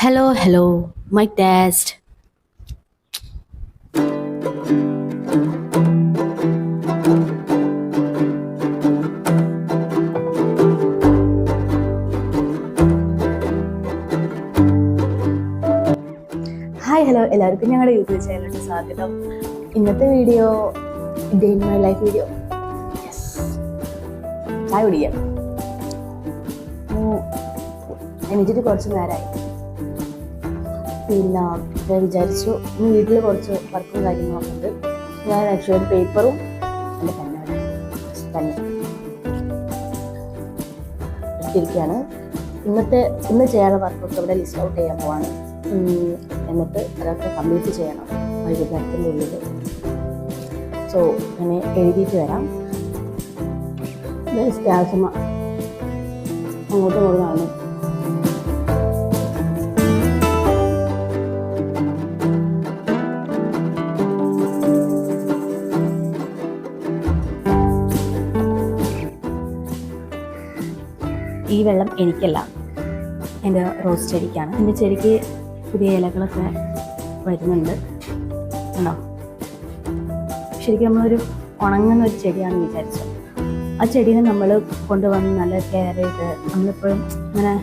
Hello, hello my test. Hi hello എല്ലാവർക്കും ഞങ്ങളുടെ YouTube ചാനലിലേക്ക് സ്വാഗതം. ഇന്നത്തെ video day in my life video ചായ കുടിക്കാം. എണീറ്റിട്ട് കുറച്ച് നേരമായി പിന്നെ ഞാൻ വിചാരിച്ചു ഇന്ന് വീട്ടിൽ കുറച്ച് വർക്കും കാര്യങ്ങളൊക്കെ ഉണ്ട്. ഞാൻ ആക്ച്വലി ഒരു പേപ്പറും എന്റെ പെണ്ണാണ് പെണ്ണ് എടുത്തിരിക്കുകയാണ് ഇന്നത്തെ ഇന്ന് ചെയ്യാനുള്ള വർക്കൊക്കെ ഇവിടെ ലിസ്റ്റ് ഔട്ട് ചെയ്യാൻ പോവാണ്. എന്നിട്ട് അതൊക്കെ കംപ്ലീറ്റ് ചെയ്യണം. വൈകുന്നേരത്തിന്റെ ഉള്ളിൽ. സോ അങ്ങനെ എഴുതിയിട്ട് വരാം. സ്റ്റാസമ അങ്ങോട്ടും ഇങ്ങോട്ടും ഈ വെള്ളം എനിക്കല്ല. എന്റെ റോസ് ചെടിക്കാണ്. എന്റെ ചെടിക്ക് പുതിയ ഇലകളൊക്കെ വരുന്നുണ്ട്. ഉണ്ടോ ശരിക്കും നമ്മളൊരു ഉണങ്ങുന്ന ഒരു ചെടിയാണെന്ന് വിചാരിച്ചു. ആ ചെടീനെ നമ്മൾ കൊണ്ടുവന്ന് നല്ല കെയർ ചെയ്ത് നമ്മളിപ്പോഴും ഇങ്ങനെ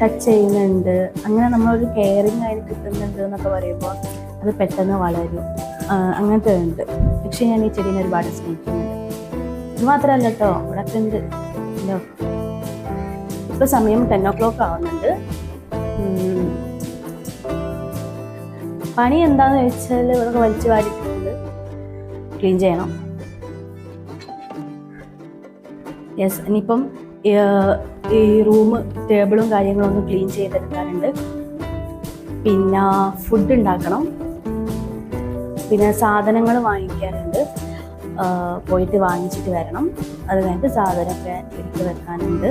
ടച്ച് ചെയ്യുന്നുണ്ട്. അങ്ങനെ നമ്മളൊരു കെയറിങ് അതിന് കിട്ടുന്നുണ്ട് എന്നൊക്കെ പറയുമ്പോൾ അത് പെട്ടെന്ന് വളരും. അങ്ങനത്തെ ഉണ്ട്. പക്ഷേ ഞാൻ ഈ ചെടീനെ ഒരുപാട് സ്നേഹിക്കുന്നുണ്ട്. ഇത് മാത്രമല്ല കേട്ടോ ഇവിടെ ഉണ്ട്. ഉണ്ടോ ഇപ്പൊ സമയം ടെൻ ഓ ക്ലോക്ക് ആവുന്നുണ്ട് പണി എന്താന്ന് വെച്ചാൽ ഇവിടെ വലിച്ചു വാരിട്ടുണ്ട് ക്ലീൻ ചെയ്യണം. യെസ് ഇനിയിപ്പം ഈ റൂം ടേബിളും കാര്യങ്ങളും ഒന്ന് ക്ലീൻ ചെയ്തെടുക്കാനുണ്ട്. പിന്നെ ഫുഡ് ഉണ്ടാക്കണം. പിന്നെ സാധനങ്ങൾ വാങ്ങിക്കാറുണ്ട് പോയിട്ട് വാങ്ങിച്ചിട്ട് വരണം. അത് കഴിഞ്ഞിട്ട് സാധനമൊക്കെ എടുത്ത് വെക്കാനുണ്ട്.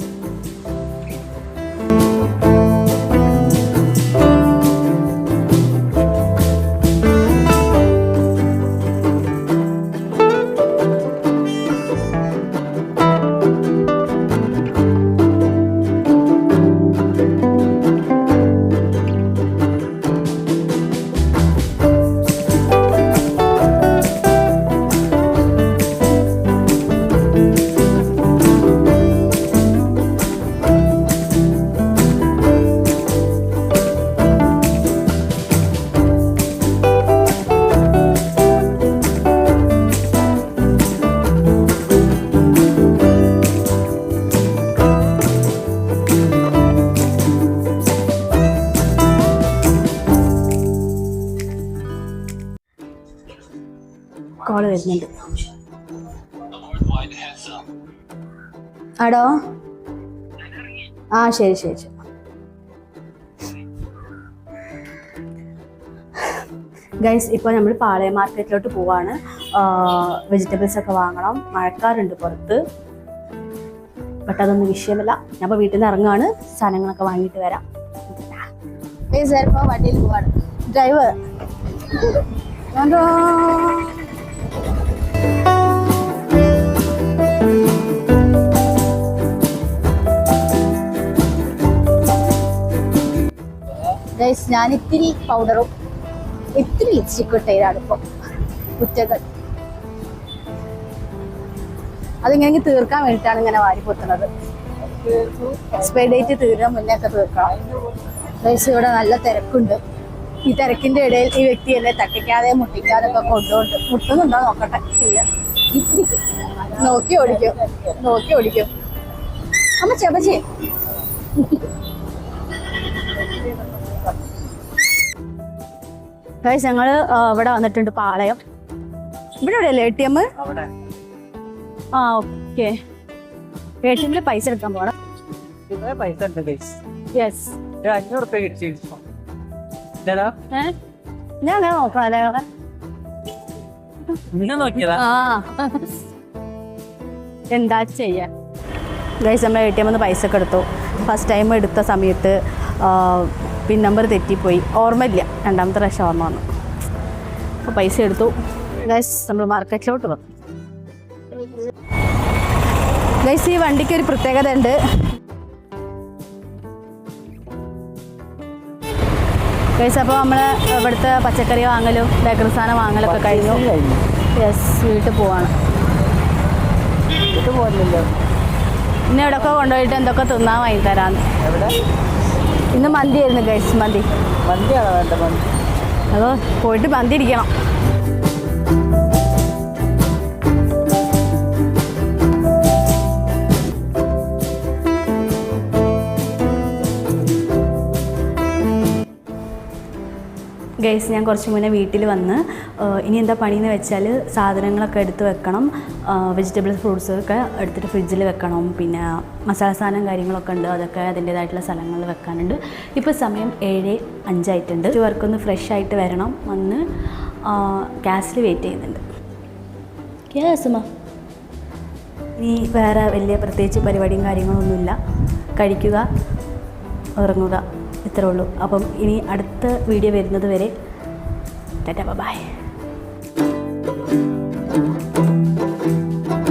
കോൾ വരുന്നുണ്ട്. ആടോ? ആ ശരി ശരി ശരി. ഗൈസ് ഇപ്പോൾ നമ്മൾ പാളയം മാർക്കറ്റിലോട്ട് പോവാണ്. വെജിറ്റബിൾസ് ഒക്കെ വാങ്ങണം. മഴക്കാറുണ്ട് പുറത്ത്. ബട്ട് അതൊന്നും വിഷയമല്ല. ഞാൻ ഇപ്പോൾ വീട്ടിൽ നിന്ന് ഇറങ്ങാണ് സാധനങ്ങളൊക്കെ വാങ്ങിയിട്ട് വരാം. ഇപ്പോൾ വണ്ടിയിൽ പോവാണ്. ഡ്രൈവർ ഗൈസ് ഞാൻ ഇത്തിരി പൗഡറും ഇത്തിരി ലിപ്സ്റ്റിക്കും ഇട്ടതാണ് ഇപ്പോൾ കുറ്റകൾ. അതിങ്ങനെ തീർക്കാൻ വേണ്ടിയിട്ടാണ് ഇങ്ങനെ വാരി പൊത്തുന്നത്. എക്സ്പയർ ഡേറ്റ് തീരാൻ മുന്നേ ഒക്കെ തീർക്കണം. ഗൈസ് ഇവിടെ നല്ല തിരക്കുണ്ട്. ഈ തിരക്കിന്റെ ഇടയിൽ ഈ വ്യക്തി എന്നെ തട്ടിക്കാതെ മുട്ടിക്കാതെ ഒക്കെ കൊണ്ടുകൊണ്ട് മുട്ടുന്നുണ്ടോ നോക്കട്ടെ. ഇല്ല. നോക്കി ഓടിക്കും. നോക്കി ഓടിക്കും. അമ്മ ചെപ്പച്ചേ ഗൈസ് ഞങ്ങൾ ഇവിടെ വന്നിട്ടുണ്ട് പാളയം. ഇവിടെ എവിടെയല്ലേ എ ടി എം ആ ഓക്കെ എ ടി എമ്മിൽ പൈസ എടുക്കാൻ പോണം. പൈസ ഉണ്ട് ഗൈസ് യെസ് ഒരു അഞ്ഞൂറ് റുപ്യ കിട്ടി ഇല്ലടാ. ഏ? ഞാൻ അങ്ങനെ നോക്കണം അല്ലേ നോക്കിയതാ? എന്താ ചെയ്യാ? ഗൈസ് നമ്മൾ എ ടി എമ്മിൽ നിന്ന് പൈസ ഒക്കെ എടുത്തു. ഫസ്റ്റ് ടൈം എടുത്ത സമയത്ത് പിൻ നമ്പർ തെറ്റിപ്പോയി. ഓർമ്മയില്ല. രണ്ടാമത്തെ പ്രാവശ്യം ഓർമ്മ വന്നു. അപ്പോൾ പൈസ എടുത്തു. ഗൈസ് നമ്മൾ മാർക്കറ്റിലോട്ട് വന്നു. ഗൈസ് ഈ വണ്ടിക്ക് ഒരു പ്രത്യേകത ഉണ്ട്. ഗൈസ് അപ്പോൾ നമ്മൾ ഇവിടുത്തെ പച്ചക്കറി വാങ്ങലും ബേക്കറി സാധനം വാങ്ങലൊക്കെ കഴിഞ്ഞു. കഴിഞ്ഞു. യെസ് വീട്ടിൽ പോവാണ്. വീട്ടിൽ പോകുന്നില്ലോ ഇന്ന് എവിടെയൊക്കെ കൊണ്ടുപോയിട്ട് എന്തൊക്കെ തിന്നാൻ വാങ്ങി തരാന്ന് എവിടെ? ഇന്ന് മന്തി ആയിരുന്നു ഗൈസ് മന്തി. മന്തിയാണോ വേണ്ട മന്തി അതോ പോയിട്ട് മന്തി ഇരിക്കണം ഗൈസ് ഞാൻ കുറച്ച് മുന്നേ വീട്ടിൽ വന്ന് ഇനി എന്താ പണിയെന്ന് വെച്ചാൽ സാധനങ്ങളൊക്കെ എടുത്ത് വെക്കണം. വെജിറ്റബിൾസ് ഫ്രൂട്ട്സൊക്കെ എടുത്തിട്ട് ഫ്രിഡ്ജിൽ വെക്കണം. പിന്നെ മസാല സാധനം കാര്യങ്ങളൊക്കെ ഉണ്ട്. അതൊക്കെ അതിന്റേതായിട്ടുള്ള സ്ഥലങ്ങളിൽ വെക്കാനുണ്ട്. ഇപ്പോൾ സമയം ഏഴ് അഞ്ചായിട്ടുണ്ട്. വർക്കൊന്ന് ഫ്രഷ് ആയിട്ട് വരണം. വന്ന് ഗ്യാസിൽ വെയിറ്റ് ചെയ്യുന്നുണ്ട്. ഗ്യാസുമ ഇനി വേറെ വലിയ പ്രത്യേകിച്ച് പരിപാടിയും കാര്യങ്ങളൊന്നുമില്ല. കഴിക്കുക ഉറങ്ങുക. ഇത്രേ ഉള്ളൂ. അപ്പം ഇനി അടുത്ത വീഡിയോ വരുന്നത് വരെ ടാറ്റ ബൈ